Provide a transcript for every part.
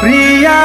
প্রিয়া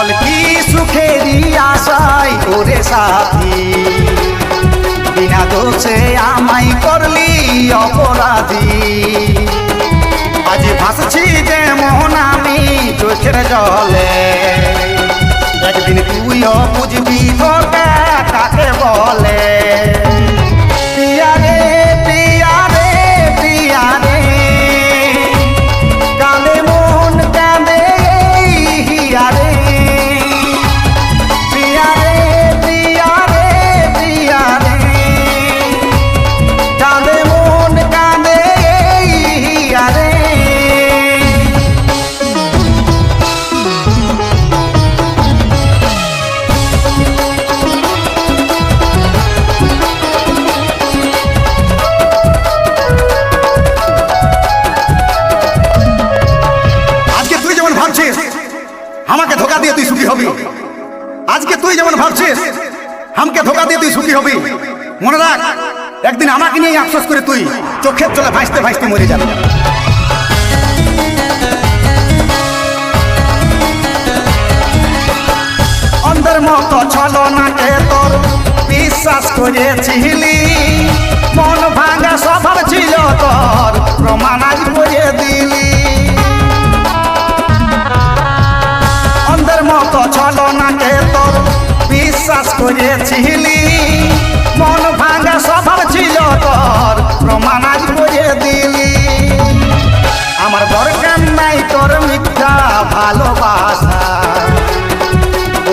বল, কি সুখেরই আশাই ওরে সাথী? বিনা দোষে আমায় করলি অপরাধী। আজ ভাসছি যে যেমন আমি চোখের জলে। একদিন তুইও বুঝবি তোকে কাকে বলে? দিয়ে তুই সুখী হবি। আজকে তুই যেমন ভাবছিস আমাকে ধোকা দিয়ে তুই সুখী হবি। মনে রাখ, একদিন আমাকে নিয়ে আফসোস করে তুই চোখের চলে ভাসতে ভাসতে মরে যাবে। অন্ধের মতো ছলনাকে তোর, বিশ্বাস করেছিলি। ছলনাকে তোর বিশ্বাস করেছিলি। মন ভাঙা স্বভাব ছিল তোর, প্রমাণ আজ করে দিলি। আমার দরকার নাই তোর মিথ্যা ভালোবাসা।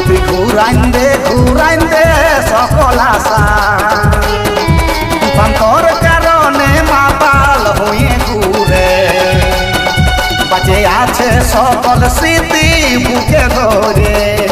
তুই ঘুরাইন দে ঘুরাইন দে সকল আশা। তুফান্তর কারণে মাতাল হয়ে ঘুরে। বাজে আছে সকল স্মৃতি বুকে ধরে।